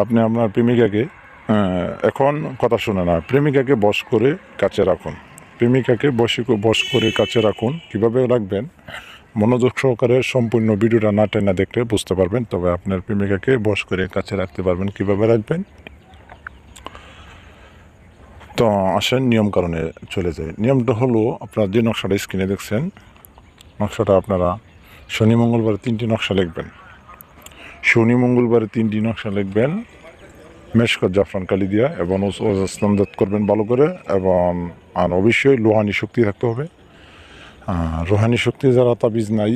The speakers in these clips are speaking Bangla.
আপনি আপনার প্রেমিকাকে এখন কথা শুনে না, প্রেমিকাকে বস করে কাছে রাখুন। প্রেমিকাকে বসে বশ করে কাছে রাখুন। কীভাবে রাখবেন? মনোযোগ সহকারে সম্পূর্ণ ভিডিওটা না টেনে দেখলে বুঝতে পারবেন, তবে আপনার প্রেমিকাকে বস করে কাছে রাখতে পারবেন। কীভাবে রাখবেন? তো আসেন, নিয়ম কারণে চলে যায় নিয়মটা হলো, আপনার যে নকশাটা স্ক্রিনে দেখছেন, নকশাটা আপনারা শনি, মঙ্গলবার তিনটি নকশা লিখবেন। শনি, মঙ্গলবারে তিনটি নকশা লিখবেন। মেশকর জাফরান কালি দিয়া এবং স্নানদাত করবেন ভালো করে এবং, আর অবশ্যই লোহানি শক্তি থাকতে হবে। রোহানি শক্তি যারা তাবিজ নাই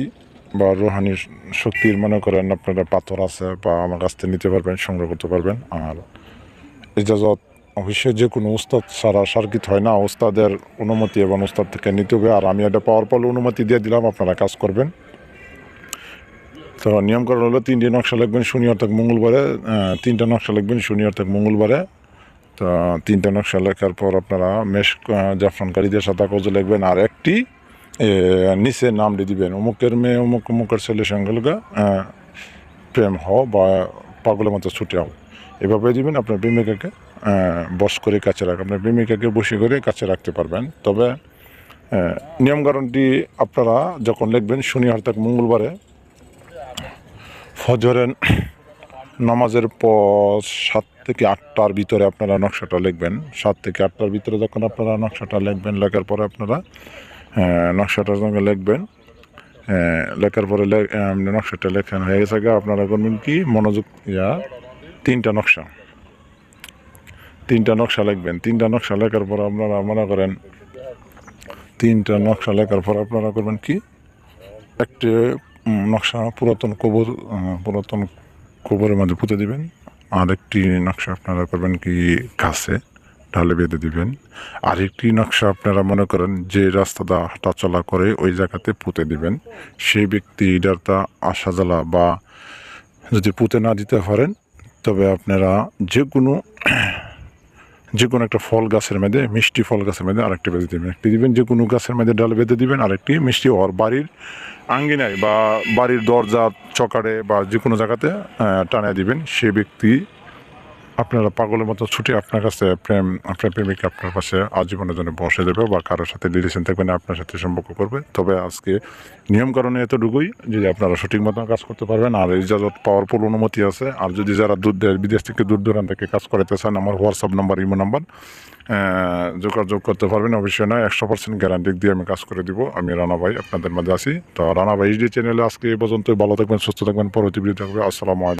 বা রোহানি শক্তির মনে করেন আপনারা পাথর আছে বা আমার কাছ থেকে নিতে পারবেন, সংগ্রহ করতে পারবেন। আর ইজাজত অবশ্যই যে কোনো উস্তাদ ছাড়া সার্কিট হয় না। উস্তাদের অনুমতি এবং উস্তাদ থেকে নিতে হবে। আর আমি এটা পাওয়ার পর অনুমতি দিয়ে দিলাম, আপনারা কাজ করবেন। তো নিয়মকরণ হলো তিনটি নকশা লিখবেন শনি অর্থাৎ মঙ্গলবারে তিনটা নকশা লিখবেন শনি অর্থাৎ মঙ্গলবারে। তো তিনটা নকশা লেখার পর আপনারা মেশ জাফরানকারীদের সাদা কাগজে লিখবেন আর একটি নিচে নাম দিয়ে দিবেন। অমুকের মেয়ে অমুক অমুকের ছেলের সঙ্গে প্রেম হও বা পাগলের মতো ছুটে হও। এভাবে দিবেন আপনার প্রেমিকাকে বস করে কাছে রাখ আপনার প্রেমিকাকে বসে করে কাছে রাখতে পারবেন। তবে আহ, নিয়মকানুনটি আপনারা যখন লিখবেন শনি অর্থাৎ মঙ্গলবারে ফজরের নামাজের পর সাত থেকে আটটার ভিতরে আপনারা নকশাটা লিখবেন। সাত থেকে আটটার ভিতরে যখন আপনারা নকশাটা লিখবেন, লেখার পরে আপনারা নকশাটার সঙ্গে লিখবেন। লেখার পরে নকশাটা লেখানো হয়ে গেছে আপনারা করবেন কি? মনোযোগ ইয়া তিনটা নকশা। তিনটা নকশা লিখবেন। তিনটা নকশা লেখার পর আপনারা মনে করেন, তিনটা নকশা লেখার পর আপনারা করবেন কি? একটি নকশা পুরাতন কবর পুরাতন কবরের মধ্যে পুঁতে দিবেন। আর একটি নকশা আপনারা করবেন কি গাছে ঢালে বেঁধে দিবেন। আরেকটি নকশা আপনারা মনে করেন যে রাস্তাটা হাঁটাচলা করে ওই জায়গাতে পুঁতে দিবেন। সেই ব্যক্তি তা আসা জ্বালা বা যদি পুঁতে না দিতে পারেন, তবে আপনারা যে কোনো যে কোনো একটা ফল গাছের মধ্যে, মিষ্টি ফল গাছের মধ্যে আরেকটি বেঁধে দেবেন। একটি দিবেন যে কোনো গাছের মধ্যে ডাল বেঁধে দিবেন, আরেকটি মিষ্টি হওয়ার বাড়ির আঙ্গিনায় বা বাড়ির দরজা, চকারে বা যে কোনো জায়গাতে টানায় দিবেন। সে ব্যক্তি আপনারা পাগলের মতো ছুটে আপনার কাছে প্রেম, আপনার প্রেমিক আপনার পাশে আজীবনের জন্য বসে দেবে বা কারোর সাথে রিলেশন থাকবে না, আপনার সাথে সম্পর্ক করবে। তবে আজকে নিয়ম কারণে এতটুকুই যদি আপনারা সঠিক মতো কাজ করতে পারবেন। আর ইজাজত পাওয়ারফুল অনুমতি আছে। আর যদি যারা দূর দেশ বিদেশ থেকে দূর দূরান্ত থেকে কাজ করাতে চান, আমার হোয়াটসঅ্যাপ নাম্বার ইমো নাম্বার যোগাযোগ করতে পারবেন। অবশ্যই নয়, একশো পার্সেন্ট গ্যারান্টি দিয়ে আমি কাজ করে দিব। আমি রানা ভাই আপনাদের মাঝে আছি। তো রানা ভাই এইচডি চ্যানেলে আজকে এই পর্যন্তই। ভালো থাকবেন, সুস্থ থাকবেন। পরবর্তী ভিডিও থাকবে আসসালামু আলাইকুম।